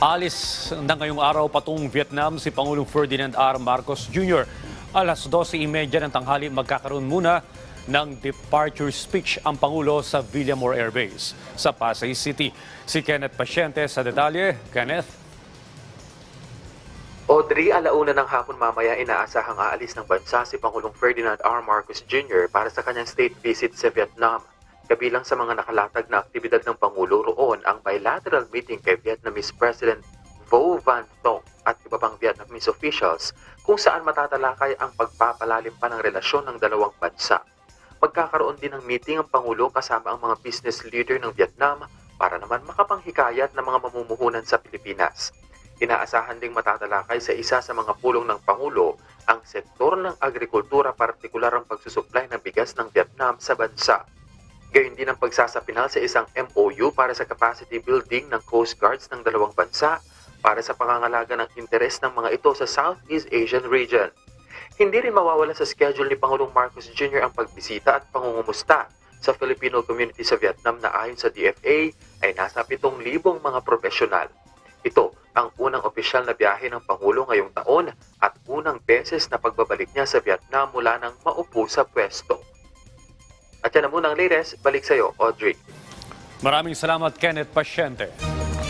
Alis na ngayong araw patungong Vietnam si Pangulong Ferdinand R. Marcos Jr. Alas 12.30 ng tanghali magkakaroon muna ng departure speech ang Pangulo sa Villamor Air Base sa Pasay City. Si Kenneth Pasyente sa detalye. Kenneth? Audrey, alauna ng hapon mamaya inaasahang aalis ng bansa si Pangulong Ferdinand R. Marcos Jr. para sa kanyang state visit sa Vietnam. Kabilang sa mga nakalatag na aktibidad ng Pangulo roon ang bilateral meeting kay Vietnamese President Vo Van Thong at iba pang Vietnamese officials kung saan matatalakay ang pagpapalalim pa ng relasyon ng dalawang bansa. Magkakaroon din ng meeting ang Pangulo kasama ang mga business leader ng Vietnam para naman makapanghikayat ng mga mamumuhunan sa Pilipinas. Inaasahan ding matatalakay sa isa sa mga pulong ng Pangulo ang sektor ng agrikultura partikular ang pagsusupply ng bigas ng Vietnam sa bansa. Gayon din ang pagsasapinal sa isang MOU para sa capacity building ng Coast Guards ng dalawang bansa para sa pangangalaga ng interes ng mga ito sa Southeast Asian region. Hindi rin mawawala sa schedule ni Pangulong Marcos Jr. ang pagbisita at pangungumusta sa Filipino community sa Vietnam na ayon sa DFA ay nasa 7,000 mga profesional. Ito ang unang opisyal na biyahe ng Pangulo ngayong taon at unang beses na pagbabalik niya sa Vietnam mula nang maupo sa pwesto. At yan na muna latest. Balik sa'yo, Audrey. Maraming salamat Kenneth Pasyente.